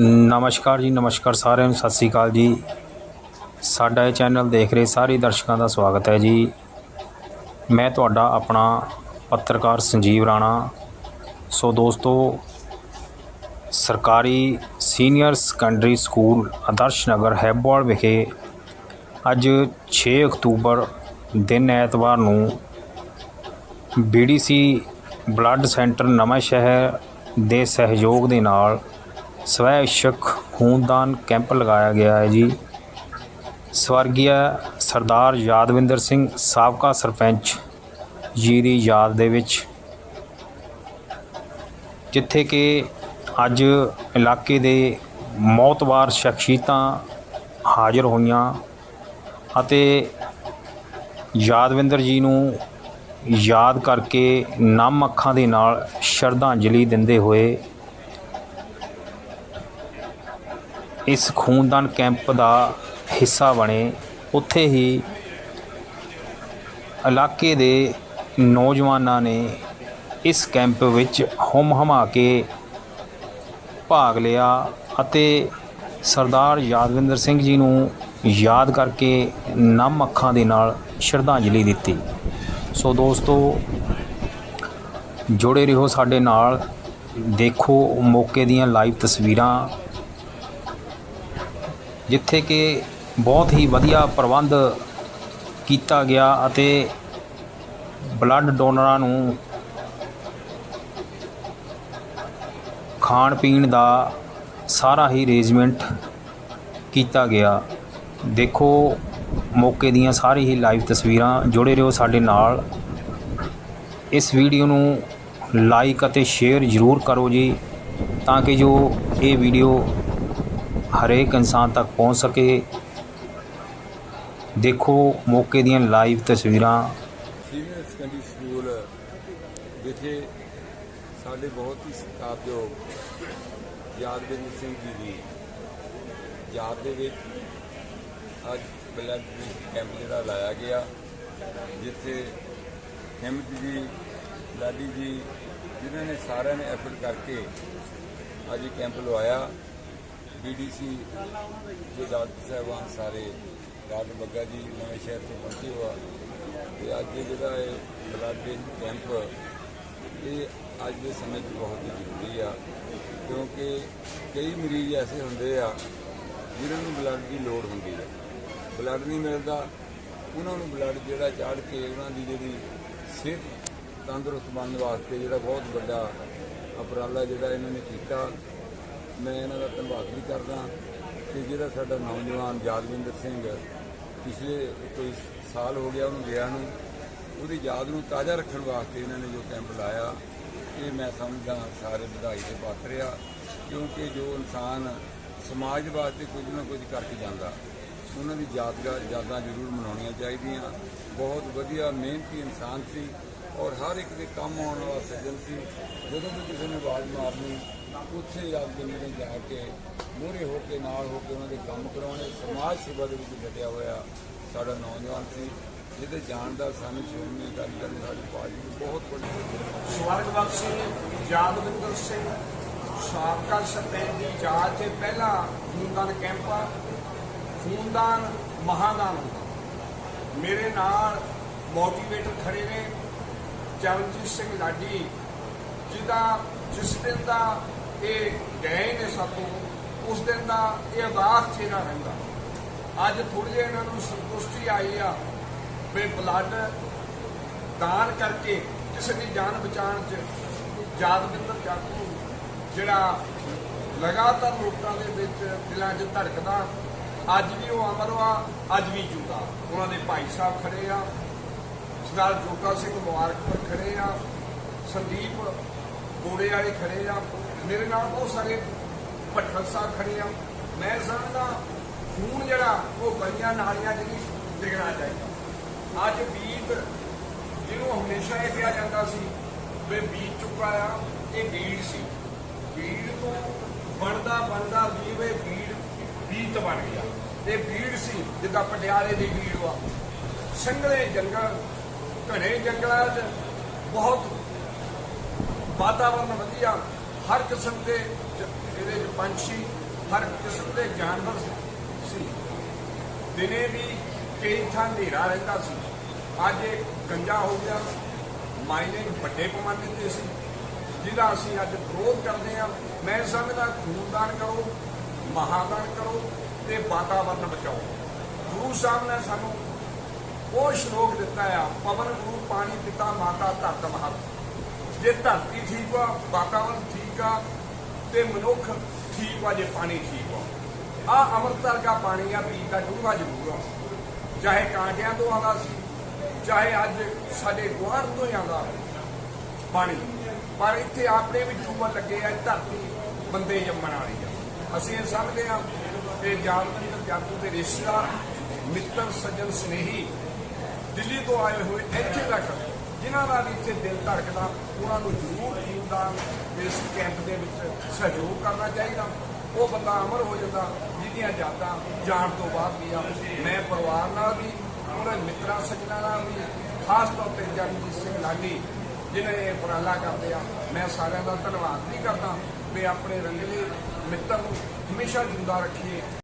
ਨਮਸਕਾਰ ਜੀ, ਨਮਸਕਾਰ ਸਾਰਿਆਂ ਨੂੰ, ਸਤਿ ਸ੍ਰੀ ਅਕਾਲ ਜੀ। ਸਾਡਾ ਇਹ ਚੈਨਲ ਦੇਖ ਰਹੇ ਸਾਰੇ ਦਰਸ਼ਕਾਂ ਦਾ ਸਵਾਗਤ ਹੈ ਜੀ। ਮੈਂ ਤੁਹਾਡਾ ਆਪਣਾ ਪੱਤਰਕਾਰ ਸੰਜੀਵ ਰਾਣਾ। ਸੋ ਦੋਸਤੋ, ਸਰਕਾਰੀ senior secondary school Adarsh Nagar Haibowal ਵਿਖੇ ਅੱਜ 6 ਅਕਤੂਬਰ ਦਿਨ ਐਤਵਾਰ ਨੂੰ ਬੀਡੀਸੀ ਬਲੱਡ ਸੈਂਟਰ ਨਵਾਂ ਸ਼ਹਿਰ ਦੇ ਸਹਿਯੋਗ ਦੇ ਨਾਲ ਸਵੈ ਇੱਛਕ ਖੂਨਦਾਨ ਕੈਂਪ ਲਗਾਇਆ ਗਿਆ ਹੈ ਜੀ। ਸਵਰਗੀ ਸਰਦਾਰ ਯਾਦਵਿੰਦਰ ਸਿੰਘ, ਸਾਬਕਾ ਸਰਪੰਚ ਜੀ ਦੀ ਯਾਦ ਦੇ ਵਿੱਚ, ਜਿੱਥੇ ਕਿ ਅੱਜ ਇਲਾਕੇ ਦੇ ਮੌਤਬਾਰ ਸ਼ਖਸੀਅਤਾਂ ਹਾਜ਼ਰ ਹੋਈਆਂ ਅਤੇ ਯਾਦਵਿੰਦਰ ਜੀ ਨੂੰ ਯਾਦ ਕਰਕੇ ਨਮ ਅੱਖਾਂ ਦੇ ਨਾਲ ਸ਼ਰਧਾਂਜਲੀ ਦਿੰਦੇ ਹੋਏ ਇਸ ਖੂਨਦਾਨ ਕੈਂਪ ਦਾ ਹਿੱਸਾ ਬਣੇ। ਉੱਥੇ ਹੀ ਇਲਾਕੇ ਦੇ ਨੌਜਵਾਨਾਂ ਨੇ ਇਸ ਕੈਂਪ ਵਿੱਚ ਹੁਮ ਹਮਾ ਕੇ ਭਾਗ ਲਿਆ ਅਤੇ ਸਰਦਾਰ ਯਾਦਵਿੰਦਰ ਸਿੰਘ ਜੀ ਨੂੰ ਯਾਦ ਕਰਕੇ ਨਮ ਅੱਖਾਂ ਦੇ ਨਾਲ ਸ਼ਰਧਾਂਜਲੀ ਦਿੱਤੀ। ਸੋ ਦੋਸਤੋ, ਜੁੜੇ ਰਹੋ ਸਾਡੇ ਨਾਲ। ਦੇਖੋ ਮੌਕੇ ਦੀਆਂ ਲਾਈਵ ਤਸਵੀਰਾਂ। ਜਿੱਥੇ ਕਿ ਬਹੁਤ ਹੀ ਵਧੀਆ ਪ੍ਰਬੰਧ ਕੀਤਾ ਗਿਆ ਅਤੇ ਬਲੱਡ ਡੋਨਰਾਂ ਨੂੰ ਖਾਣ ਪੀਣ ਦਾ ਸਾਰਾ ਹੀ ਅਰੇਂਜਮੈਂਟ ਕੀਤਾ ਗਿਆ। ਦੇਖੋ, ਮੌਕੇ ਦੀਆਂ ਸਾਰੀ ਹੀ ਲਾਈਵ ਤਸਵੀਰਾਂ ਜੁੜੇ ਰਹੋ ਸਾਡੇ ਨਾਲ। ਇਸ ਵੀਡੀਓ ਨੂੰ ਲਾਈਕ ਅਤੇ ਸ਼ੇਅਰ ਜ਼ਰੂਰ ਕਰੋ ਜੀ, ਤਾਂ ਕਿ ਜੋ ਇਹ ਵੀਡੀਓ ਹਰੇਕ ਇਨਸਾਨ ਤੱਕ ਪਹੁੰਚ ਸਕੇ। ਦੇਖੋ, ਮੌਕੇ ਦੀਆਂ ਲਾਈਵ ਤਸਵੀਰਾਂ। ਸੀਨੀਅਰ ਸੈਕੰਡਰੀ ਸਕੂਲ ਵਿਖੇ ਸਾਡੇ ਬਹੁਤ ਹੀ ਸਤਿਕਾਰਯੋਗ ਯਾਦਵਿੰਦਰ ਸਿੰਘ ਜੀ ਦੀ ਯਾਦ ਦੇ ਵਿੱਚ ਅੱਜ ਬਲੱਡ ਕੈਂਪ ਜਿਹੜਾ ਲਾਇਆ ਗਿਆ, ਜਿੱਥੇ ਹਿੰਮਤ ਜੀ, ਲਾਡੀ ਜੀ, ਜਿਨ੍ਹਾਂ ਨੇ ਸਾਰਿਆਂ ਨੇ ਐਫਰਟ ਕਰਕੇ ਅੱਜ ਕੈਂਪ ਲਵਾਇਆ। ਬੀਡੀਸੀ ਦੇ ਡਾਕਟਰ ਸਾਹਿਬਾਨ ਸਾਰੇ ਡਾਕਟਰ ਬੱਗਾ ਜੀ ਨਵੇਂ ਸ਼ਹਿਰ ਤੋਂ ਪਹੁੰਚੇ ਹੋਆ ਤੇ ਅੱਜ ਜਿਹੜਾ ਇਹ ਬਲੱਡ ਕੈਂਪ, ਇਹ ਅੱਜ ਦੇ ਸਮੇਂ 'ਚ ਬਹੁਤ ਹੀ ਜ਼ਰੂਰੀ ਆ। ਕਿਉਂਕਿ ਕਈ ਮਰੀਜ਼ ਐਸੇ ਹੁੰਦੇ ਆ, ਜਿਨ੍ਹਾਂ ਨੂੰ ਬਲੱਡ ਦੀ ਲੋੜ ਹੁੰਦੀ ਹੈ ਬਲੱਡ ਨਹੀਂ ਮਿਲਦਾ, ਉਹਨਾਂ ਨੂੰ ਬਲੱਡ ਜਿਹੜਾ ਚਾੜ ਕੇ ਉਹਨਾਂ ਦੀ ਜਿਹੜੀ ਸਿਹਤ ਤੰਦਰੁਸਤ ਬਣਨ ਵਾਸਤੇ ਜਿਹੜਾ ਬਹੁਤ ਵੱਡਾ ਉਪਰਾਲਾ ਜਿਹੜਾ ਇਹਨਾਂ ਨੇ ਕੀਤਾ। ਮੈਂ ਇਹਨਾਂ ਦਾ ਧੰਨਵਾਦ ਵੀ ਕਰਦਾ ਕਿ ਜਿਹੜਾ ਸਾਡਾ ਨੌਜਵਾਨ ਯਾਦਵਿੰਦਰ ਸਿੰਘ ਪਿਛਲੇ ਕੋਈ ਸਾਲ ਹੋ ਗਿਆ ਉਹਨੂੰ ਗਿਆ ਨੂੰ, ਉਹਦੀ ਯਾਦ ਨੂੰ ਤਾਜ਼ਾ ਰੱਖਣ ਵਾਸਤੇ ਇਹਨਾਂ ਨੇ ਜੋ ਕੈਂਪ ਲਾਇਆ, ਇਹ ਮੈਂ ਸਮਝਦਾ ਸਾਰੇ ਵਧਾਈ ਦੇ ਪਾਤਰ ਆ, ਕਿਉਂਕਿ ਜੋ ਇਨਸਾਨ ਸਮਾਜ ਵਾਸਤੇ ਕੁਝ ਨਾ ਕੁਝ ਕਰਕੇ ਜਾਂਦਾ, ਉਹਨਾਂ ਦੀ ਯਾਦਗਾਰ ਯਾਦਾਂ ਜ਼ਰੂਰ ਮਨਾਉਣੀਆਂ ਚਾਹੀਦੀਆਂ। ਬਹੁਤ ਵਧੀਆ ਮਿਹਨਤੀ ਇਨਸਾਨ ਸੀ ਔਰ ਹਰ ਇੱਕ ਦੇ ਕੰਮ ਆਉਣ ਵਾਲਾ ਸੱਜਣ ਸੀ। ਜਦੋਂ ਵੀ ਕਿਸੇ ਨੇ ਆਵਾਜ਼ ਮਾਰਨੀ ਉੱਥੇ ਯਾਦਵਿੰਦਰ ਮੇਰੇ ਜਾ ਕੇ ਮੂਹਰੇ ਹੋ ਕੇ, ਨਾਲ ਹੋ ਕੇ ਉਹਨਾਂ ਦੇ ਕੰਮ ਕਰਾਉਣੇ, ਸਮਾਜ ਸੇਵਾ ਦੇ ਵਿੱਚ ਡਟਿਆ ਹੋਇਆ ਸਾਡਾ ਨੌਜਵਾਨ ਸੀ, ਜਿਹਦੇ ਜਾਣ ਦਾ ਸਾਨੂੰ ਸ਼੍ਰੋਮਣੀ ਅਕਾਲੀ ਦਲ ਸਾਡੀ ਪਾਰਟੀ ਨੂੰ ਬਹੁਤ ਵੱਡੀ ਸਵਰਗਵਾਸੀ ਯਾਦਵਿੰਦਰ ਸਿੰਘ, ਸਾਬਕਾ ਸਰਪੰਚ ਦੀ ਜਾਂਚ ਤੇ ਪਹਿਲਾ ਖੂਨਦਾਨ ਕੈਂਪ ਆ। ਖੂਨਦਾਨ ਮਹਾਦਾਨ ਹੁੰਦਾ ਮੇਰੇ ਨਾਲ ਮੋਟੀਵੇਟਰ ਖੜੇ ਨੇ, ਚਰਨਜੀਤ ਸਿੰਘ ਲਾਡੀ ਜਿਹਦਾ ਜਿਸ ਦਿਨ ਦਾ ਇਹ ਗਏ ਨੇ ਸਾਤੋਂ ਉਸ ਦਿਨ ਦਾ ਇਹ ਅਰਦਾਸ ਚਿਹਰਾ ਰਹਿੰਦਾ। ਅੱਜ ਥੋੜੀ ਜਿਹੀ ਇਹਨਾਂ ਨੂੰ ਸੰਤੁਸ਼ਟੀ ਆਈ ਆ ਵੀ ਬਲੱਡ ਦਾਨ ਕਰਕੇ ਕਿਸੇ ਦੀ ਜਾਨ ਬਚਾਉਣ 'ਚ ਯਾਦਵਿੰਦਰ ਜਾਗੂ, ਜਿਹੜਾ ਲਗਾਤਾਰ ਲੋਕਾਂ ਦੇ ਵਿੱਚ ਦਿਲਾਂ 'ਚ ਧੜਕਦਾ, ਅੱਜ ਵੀ ਉਹ ਅਮਰ ਵਾ, ਅੱਜ ਵੀ ਜੁਦਾ। ਉਹਨਾਂ ਦੇ ਭਾਈ ਸਾਹਿਬ ਖੜੇ ਆ, ਸਰਦਾਰ ਜੋਗਾ ਸਿੰਘ ਮੁਬਾਰਕਪੁਰ ਖੜੇ ਆ, ਸੰਦੀਪ ਗੋੜੇ ਵਾਲੇ ਖੜੇ ਆ। ਮੇਰੇ ਨਾਲ ਬਹੁਤ ਸਾਰੇ ਭੱਠਲ ਸਾਹਿਬ ਖੜੇ ਆ। ਮੈਂ ਸਮਝਦਾ ਖੂਨ ਜਿਹੜਾ, ਉਹ ਗਲੀਆਂ ਨਾਲੀਆਂ 'ਚ ਨਹੀਂ ਚਾਹੀਦਾ ਅੱਜ ਬੀਤ ਜਿਹਨੂੰ ਹਮੇਸ਼ਾ ਇਹ ਕਿਹਾ ਜਾਂਦਾ ਸੀ ਵੀ ਬੀਤ ਚੁੱਕਾ ਆ, ਇਹ ਬੀੜ ਸੀ। ਬੀੜ ਤੋਂ ਬਣਦਾ ਬਣਦਾ ਵੀ ਬੀੜ ਬੀਤ ਬਣ ਗਿਆ। ਇਹ ਬੀੜ ਸੀ, ਜਿੱਦਾਂ ਪਟਿਆਲੇ ਦੀ ਬੀੜ ਵਾ। ਸੰਘਣੇ ਜੰਗਲ, ਘਣੇ ਜੰਗਲਾਂ 'ਚ ਬਹੁਤ ਵਾਤਾਵਰਨ ਵਧੀਆ, ਹਰ ਕਿਸਮ ਦੇ ਇਹਦੇ 'ਚ ਪੰਛੀ, ਹਰ ਕਿਸਮ ਦੇ ਜਾਨਵਰ ਸੀ ਦਿਨੇ ਵੀ ਕਈ ਥਾਂ ਹਨੇਰਾ ਰਹਿੰਦਾ ਸੀ। ਅੱਜ ਇਹ ਗੰਜਾ ਹੋ ਗਿਆ। ਮਾਈਨਿੰਗ ਵੱਡੇ ਪੈਮਾਨੇ ਤੇ ਸੀ। ਜਿਹਦਾ ਅਸੀਂ ਅੱਜ ਵਿਰੋਧ ਕਰਦੇ ਹਾਂ। ਮੈਂ ਸਮਝਦਾ, ਖੂਨਦਾਨ ਕਰੋ, ਮਹਾਦਾਨ ਕਰੋ ਤੇ ਵਾਤਾਵਰਨ ਬਚਾਓ। ਗੁਰੂ ਸਾਹਿਬ ਨੇ ਸਾਨੂੰ ਉਹ ਸ਼ਲੋਕ ਦਿੱਤਾ ਆ, ਪਵਨ ਗੁਰੂ ਪਾਣੀ ਪਿਤਾ ਮਾਤਾ ਧਰਤ ਮਹਤ ਜੇ ਧਰਤੀ ਠੀਕ ਆ, ਵਾਤਾਵਰਨ ਠੀਕ ਆ ਤੇ ਮਨੁੱਖ ਠੀਕ ਆ, ਜੇ ਪਾਣੀ ਠੀਕ ਆ। ਆ ਅੰਮ੍ਰਿਤ ਵਰਗਾ ਪਾਣੀ ਆ ਪੀ ਦਾ ਡੂੰਘਾ ਜ਼ਰੂਰ ਆ। ਚਾਹੇ ਕਾਂਟਿਆਂ ਤੋਂ ਆਉਂਦਾ ਸੀ, ਚਾਹੇ ਅੱਜ ਸਾਡੇ ਗੁਆਂਢ ਤੋਂ ਹੀ ਆਉਂਦਾ ਪਾਣੀ। ਪਰ ਇੱਥੇ ਆਪਣੇ ਵੀ ਟੂਬਲ ਲੱਗੇ ਆ, ਧਰਤੀ ਬੰਦੇ ਜੰਮਣ ਵਾਲੀ ਆ। ਅਸੀਂ ਇਹ ਸਮਝਦੇ ਆ ਕਿ ਜਾਨਵਰ ਜਾਤੂ ਦੇ ਰਿਸ਼ਤੇਦਾਰ, ਮਿੱਤਰ, ਸੱਜਣ, ਸਨੇਹੀ ਦਿੱਲੀ ਤੋਂ ਆਏ ਹੋਏ ਇੱਥੇ ਤੱਕ ਜਿਨ੍ਹਾਂ ਦਾ ਵੀ ਇੱਥੇ ਦਿਲ ਧੜਕਦਾ, ਉਹਨਾਂ ਨੂੰ ਜ਼ਰੂਰ ਖੂਨਦਾਨ ਇਸ ਕੈਂਪ ਦੇ ਵਿੱਚ ਸਹਿਯੋਗ ਕਰਨਾ ਚਾਹੀਦਾ। ਉਹ ਬੰਦਾ ਅਮਰ ਹੋ ਜਾਂਦਾ, ਜਿਹਦੀਆਂ ਯਾਦਾਂ ਜਾਣ ਤੋਂ ਬਾਅਦ ਵੀ ਆ। ਮੈਂ ਪਰਿਵਾਰ ਨਾਲ ਵੀ ਉਹਨਾਂ ਮਿੱਤਰਾਂ ਸੱਜਣਾਂ ਨਾਲ ਵੀ, ਖਾਸ ਤੌਰ ਤੇ ਜਗਜੀਤ ਸਿੰਘ ਲਾਡੀ ਜਿਨ੍ਹਾਂ ਇਹ ਉਪਰਾਲਾ ਕਰਦੇ ਆ, ਮੈਂ ਸਾਰਿਆਂ ਦਾ ਧੰਨਵਾਦ ਵੀ ਕਰਦਾ ਵੀ ਆਪਣੇ ਰੰਗਲੇ ਮਿੱਤਰ ਨੂੰ ਹਮੇਸ਼ਾ ਜਿੰਦਾ ਰੱਖੀਏ।